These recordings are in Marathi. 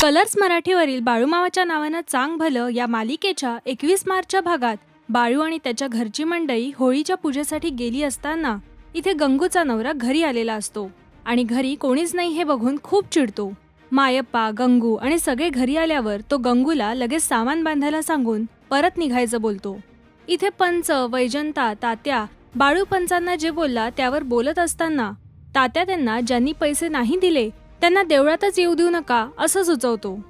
कलर्स मराठीवरील बाळूमावाच्या नावानं चांग भलं या मालिकेच्या एकवीस मार्चच्या भागात बाळू आणि त्याच्या घरची मंडळी होळीच्या पूजेसाठी गेली असताना इथे गंगूचा नवरा घरी आलेला असतो आणि घरी कोणीच नाही हे बघून खूप चिडतो. मायप्पा गंगू आणि सगळे घरी आल्यावर तो गंगूला लगेच सामान बांधायला सांगून परत निघायचं बोलतो. इथे पंच वैजंता तात्या बाळू पंचांना जे बोलला त्यावर बोलत असताना तात्या त्यांना ज्यांनी पैसे नाही दिले त्यांना देवळातच येऊ देऊ नका असं सुचवतो.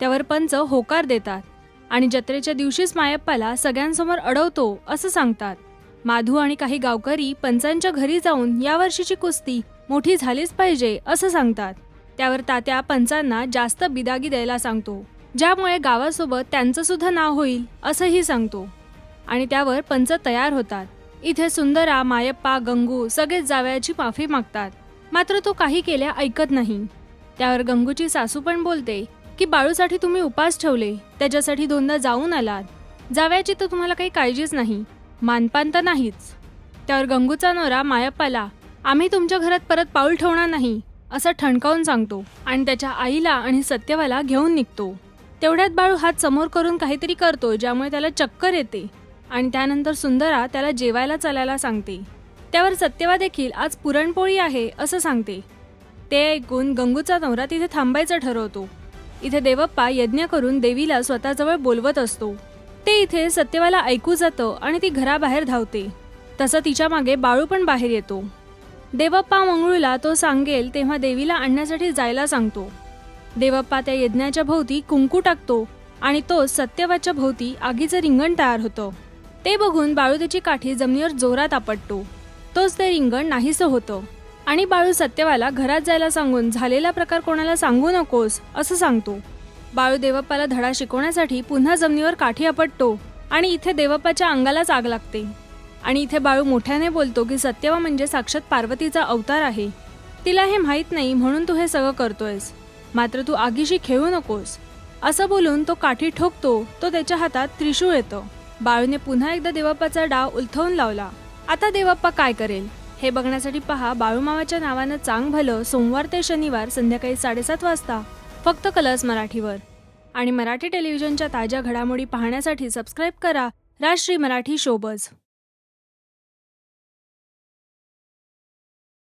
त्यावर पंच होकार देतात आणि जत्रेच्या दिवशीच मायप्पाला सगळ्यांसमोर अडवतो असं सांगतात. माधू आणि काही गावकरी पंचांच्या घरी जाऊन यावर्षीची कुस्ती मोठी झालीच पाहिजे असं सांगतात. त्यावर तात्या पंचांना जास्त बिदागी द्यायला सांगतो. ज्यामुळे गावासोबत त्यांचं सुद्धा नाव होईल असंही सांगतो. आणि त्यावर पंच तयार होतात. इथे सुंदरा मायप्पा गंगू सगळेच जावयाची माफी मागतात. मात्र तो काही केल्या ऐकत नाही. त्यावर गंगूची सासू पण बोलते की बाळूसाठी तुम्ही उपास ठेवले त्याच्यासाठी दोनदा जाऊन आलात. जावयाची तर तुम्हाला काही काळजीच नाही मानपान तर नाहीच. त्यावर गंगूचा नवरा मायप्पाला आम्ही तुमच्या घरात परत पाऊल ठेवणार नाही असं ठणकावून सांगतो आणि त्याच्या आईला आणि सत्यवाला घेऊन निघतो. तेवढ्यात बाळू हात समोर करून काहीतरी करतो ज्यामुळे त्याला चक्कर येते आणि त्यानंतर सुंदरा त्याला जेवायला चालायला सांगते. त्यावर सत्यवा देखील आज पुरणपोळी आहे असं सांगते. ते ऐकून गंगूचा नवरा तिथे थांबायचं ठरवतो. इथे देवप्पा यज्ञ करून देवीला स्वतःजवळ बोलवत असतो. ते इथे सत्यवाला ऐकू जातं आणि ती घराबाहेर धावते. तसं तिच्यामागे बाळू पण बाहेर येतो. देवप्पा मंगळूला तो सांगेल तेव्हा देवीला आणण्यासाठी जायला सांगतो. देवप्पा त्या यज्ञाच्या भोवती कुंकू टाकतो आणि तो सत्यवाच्या भोवती आगीचं रिंगण तयार होतं. ते बघून बाळू त्याची काठी जमिनीवर जोरात आपटतो. तोच ते रिंगण नाहीसं होतं. आणि बाळू सत्यवाला घरात जायला सांगून झालेला प्रकार कोणाला सांगू नकोस असं सांगतो. बाळू देवप्पाला धडा शिकवण्यासाठी पुन्हा जमिनीवर काठी आपटतो आणि इथे देवप्पाच्या अंगालाच आग लागते. आणि इथे बाळू मोठ्याने बोलतो की सत्यवा म्हणजे साक्षात पार्वतीचा अवतार आहे. तिला हे माहीत नाही म्हणून तू हे सगळं करतोयस. मात्र तू आगीशी खेळू नकोस. असं बोलून तो काठी ठोकतो तो त्याच्या हातात त्रिशूळ येतं. बाळूने पुन्हा एकदा देवप्पाचा डाव उलथवून लावला. आता देवप्पा काय करेल? हे बघण्यासाठी पहा बाळूमावाच्या नावानं चांग भलं सोमवार ते शनिवार संध्याकाळी साडेसात वाजता फक्त कलर्स मराठीवर. आणि मराठी टेलिव्हिजनच्या ताज्या घडामोडी पाहण्यासाठी सबस्क्राईब करा राष्ट्रीय मराठी शोबज